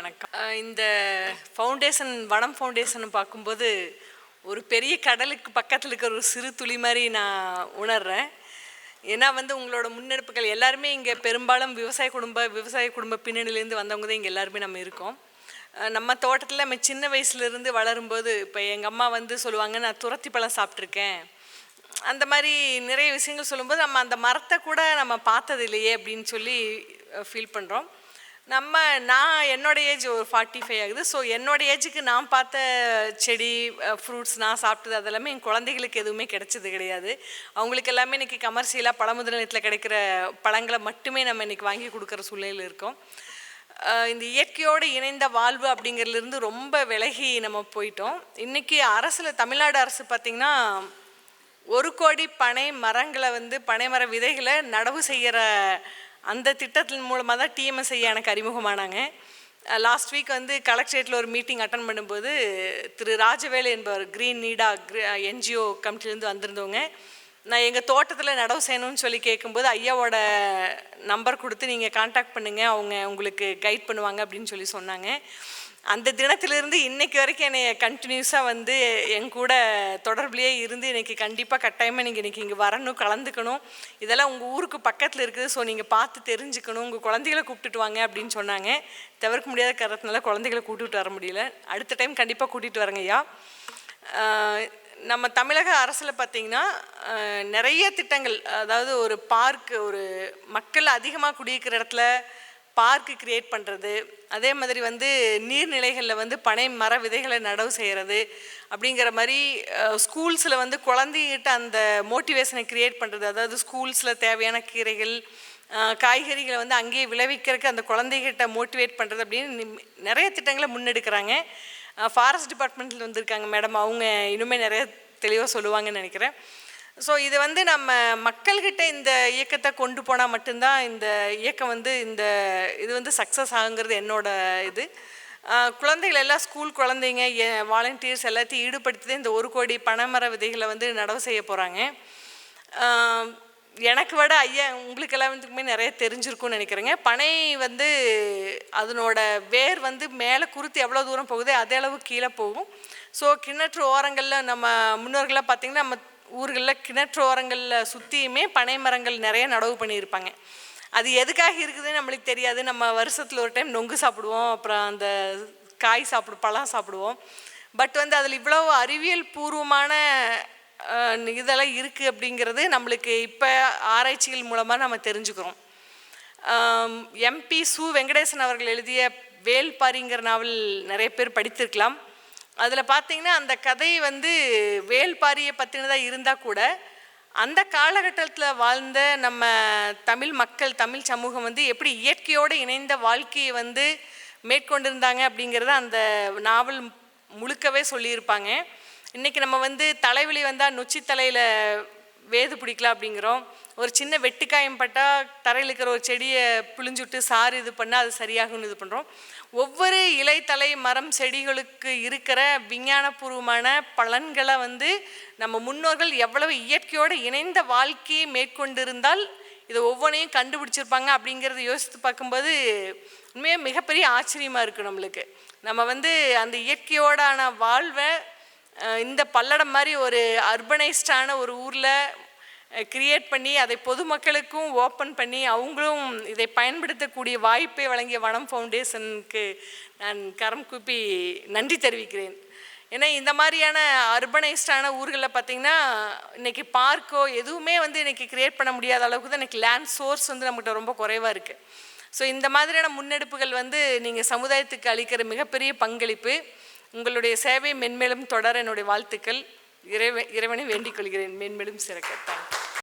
வணக்கம். இந்த ஃபவுண்டேஷன் வனம் ஃபவுண்டேஷன் பார்க்கும்போது ஒரு பெரிய கடலுக்கு பக்கத்தில் இருக்கிற ஒரு சிறு துளி மாதிரி நான் உணர்றேன். ஏன்னா வந்து உங்களோட முன்னெடுப்புகள் எல்லாருமே இங்கே பெரும்பாலும் விவசாய குடும்ப விவசாய குடும்ப பின்னணியிலேருந்து வந்தவங்க தான் இங்கே எல்லாருமே நம்ம இருக்கோம். நம்ம தோட்டத்தில் நம்ம சின்ன வயசுலேருந்து வளரும்போது இப்போ எங்கள் அம்மா வந்து சொல்லுவாங்க நான் துரத்தி பழம் சாப்பிட்ருக்கேன் அந்த மாதிரி நிறைய விஷயங்கள் சொல்லும்போது நம்ம அந்த மரத்தை கூட நம்ம பார்த்தது இல்லையே அப்படின்னு சொல்லி ஃபீல் பண்ணுறோம் நம்ம நான் என்னோடய ஏஜ் ஒரு ஃபார்ட்டி ஃபைவ் ஆகுது. ஸோ என்னோட ஏஜுக்கு நான் பார்த்த செடி ஃப்ரூட்ஸ் நான் சாப்பிட்டது அதெல்லாமே என் குழந்தைகளுக்கு எதுவுமே கிடைச்சது கிடையாது. அவங்களுக்கு எல்லாமே இன்றைக்கி கமர்ஷியலாக பழமுதல் நிலையத்தில் கிடைக்கிற பழங்களை மட்டுமே நம்ம இன்றைக்கி வாங்கி கொடுக்குற சூழ்நிலையில் இருக்கோம். இந்த இயற்கையோடு இணைந்த வாழ்வு அப்படிங்கிறதுலேருந்து ரொம்ப விலகி நம்ம போயிட்டோம். இன்றைக்கி அரசில் தமிழ்நாடு அரசு பார்த்திங்கன்னா ஒரு கோடி பனை மரங்களை வந்து பனை மர விதைகளை நடவு செய்கிற அந்த திட்டத்தின் மூலமாக தான் டிஎம்எஸ்ஐ எனக்கு அறிமுகமானாங்க. லாஸ்ட் வீக் வந்து கலெக்டரேட்டில் ஒரு மீட்டிங் அட்டன் பண்ணும்போது திரு ராஜவேலு என்பவர் க்ரீன் நீடா என்ஜிஓ கமிட்டிலேருந்து வந்திருந்தவங்க. நான் எங்கள் தோட்டத்தில் நடவு செய்யணும்னு சொல்லி கேட்கும்போது ஐயாவோட நம்பர் கொடுத்து நீங்கள் காண்டாக்ட் பண்ணுங்கள் அவங்க உங்களுக்கு கைட் பண்ணுவாங்க அப்படின்னு சொல்லி சொன்னாங்க. அந்த தினத்திலிருந்து இன்னைக்கு வரைக்கும் என்னை கண்டினியூஸாக வந்து என் கூட தொடர்புலேயே இருந்து இன்னைக்கு கண்டிப்பாக கட்டாயமாக நீங்கள் இன்றைக்கி இங்கே வரணும் கலந்துக்கணும். இதெல்லாம் உங்கள் ஊருக்கு பக்கத்தில் இருக்குது. ஸோ நீங்கள் பார்த்து தெரிஞ்சுக்கணும். உங்கள் குழந்தைகளை கூப்பிட்டுட்டு வாங்க அப்படின்னு சொன்னாங்க. தவிர்க்க முடியாத காரணத்தினால குழந்தைகளை கூட்டிகிட்டு வர முடியல. அடுத்த டைம் கண்டிப்பாக கூட்டிகிட்டு வரங்கய்யா ஐயா. நம்ம தமிழக அரசில் பார்த்திங்கன்னா நிறைய திட்டங்கள் அதாவது ஒரு பார்க் ஒரு மக்கள் அதிகமாக குடியிருக்கிற இடத்துல பார்க்கு கிரியேட் பண்ணுறது அதே மாதிரி வந்து நீர்நிலைகளில் வந்து பனை மர விதைகளை நடவு செய்கிறது அப்படிங்கிற மாதிரி ஸ்கூல்ஸில் வந்து குழந்தைகிட்ட அந்த மோட்டிவேஷனை கிரியேட் பண்ணுறது அதாவது ஸ்கூல்ஸில் தேவையான கீரைகள் காய்கறிகளை வந்து அங்கேயே விளைவிக்கிறதுக்கு அந்த குழந்தைகிட்ட மோட்டிவேட் பண்ணுறது அப்படின்னு நிறைய திட்டங்களை முன்னெடுக்கிறாங்க. ஃபாரஸ்ட் டிபார்ட்மெண்ட்டில் வந்திருக்காங்க மேடம். அவங்க இன்னுமே நிறைய தெளிவாக சொல்லுவாங்கன்னு நினைக்கிறேன். ஸோ இது வந்து நம்ம மக்கள்கிட்ட இந்த இயக்கத்தை கொண்டு போனால் மட்டும்தான் இந்த இயக்கம் வந்து இந்த இது வந்து சக்ஸஸ் ஆகுங்கிறது என்னோட இது. குழந்தைகள் எல்லாம் ஸ்கூல் குழந்தைங்க வாலண்டியர்ஸ் எல்லாத்தையும் ஈடுபடுத்தி தான் இந்த ஒரு கோடி பனைமர விதைகளை வந்து நடவு செய்ய போகிறாங்க எனக்கு விட ஐயா உங்களுக்கு எல்லாத்துக்குமே நிறைய தெரிஞ்சிருக்கும்னு நினைக்கிறேங்க. பனை வந்து அதனோட வேர் வந்து மேலே குருத்து எவ்வளோ தூரம் போகுதோ அதே அளவு கீழே போகும். ஸோ கிணற்று ஓரங்களில் நம்ம முன்னோர்களாக பார்த்திங்கன்னா நம்ம ஊர்களில் கிணற்றோரங்களில் சுற்றியுமே பனை மரங்கள் நிறைய நடவு பண்ணியிருப்பாங்க. அது எதுக்காக இருக்குதுன்னு நம்மளுக்கு தெரியாது. நம்ம வருஷத்தில் ஒரு டைம் நொங்கு சாப்பிடுவோம் அப்புறம் அந்த காய் சாப்பிடு பழம் சாப்பிடுவோம். பட் வந்து அதில் இவ்வளோ அறிவியல் பூர்வமான இதெல்லாம் இருக்குது அப்படிங்கிறது நம்மளுக்கு இப்போ ஆராய்ச்சிகள் மூலமாக நம்ம தெரிஞ்சுக்கிறோம். எம்பி சு வெங்கடேசன் அவர்கள் எழுதிய வேல்பாரிங்கிற நாவல் நிறைய பேர் படித்திருக்கலாம். அதில் பார்த்தீங்கன்னா அந்த கதை வந்து வேல்பாரியை பற்றினதாக இருந்தால் கூட அந்த காலகட்டத்தில் வாழ்ந்த நம்ம தமிழ் மக்கள் தமிழ் சமூகம் வந்து எப்படி இயற்கையோடு இணைந்த வாழ்க்கையை வந்து மேற்கொண்டிருந்தாங்க அப்படிங்கிறத அந்த நாவல் முழுக்கவே சொல்லியிருப்பாங்க. இன்றைக்கி நம்ம வந்து தலைவலி வந்தால் நொச்சி தலையில் வேது பிடிக்கலாம் அப்படிங்கிறோம். ஒரு சின்ன வெட்டுக்காயம் பட்டால் தரையில் இருக்கிற ஒரு செடியை பிழிஞ்சுட்டு சாறு இது பண்ணால் அது சரியாகும்னு இது பண்ணுறோம் ஒவ்வொரு இலை தலை மரம் செடிகளுக்கு இருக்கிற விஞ்ஞானபூர்வமான பலன்களை வந்து நம்ம முன்னோர்கள் எவ்வளவு இயற்கையோடு இணைந்த வாழ்க்கையை மேற்கொண்டிருந்தால் இதை ஒவ்வொன்றையும் கண்டுபிடிச்சிருப்பாங்க அப்படிங்கிறத யோசித்து பார்க்கும்போது உண்மையாக மிகப்பெரிய ஆச்சரியமாக இருக்குது நம்மளுக்கு. நம்ம வந்து அந்த இயற்கையோடான வாழ்வை இந்த பல்லடம் மாதிரி ஒரு அர்பனைஸ்டான ஒரு ஊரில் கிரியேட் பண்ணி அதை பொதுமக்களுக்கும் ஓப்பன் பண்ணி அவங்களும் இதை பயன்படுத்தக்கூடிய வாய்ப்பை வழங்கிய வனம் ஃபவுண்டேஷனுக்கு நான் கரம் கூப்பி நன்றி தெரிவிக்கிறேன். ஏன்னா இந்த மாதிரியான அர்பனைஸ்டான ஊர்களில் பார்த்திங்கன்னா இன்றைக்கி பார்க்கோ எதுவுமே வந்து இன்றைக்கி கிரியேட் பண்ண முடியாத அளவுக்கு தான் இன்றைக்கி லேண்ட் சோர்ஸ் வந்து நம்மகிட்ட ரொம்ப குறைவாக இருக்குது ஸோ இந்த மாதிரியான முன்னெடுப்புகள் வந்து நீங்கள் சமுதாயத்துக்கு அளிக்கிற மிகப்பெரிய பங்களிப்பு. உங்களுடைய சேவை மென்மேலும் தொடர என்னுடைய வாழ்த்துக்கள். இறைவ இறைவனை வேண்டிக் கொள்கிறேன். மென்மேலும் சிறக்கத்தான்.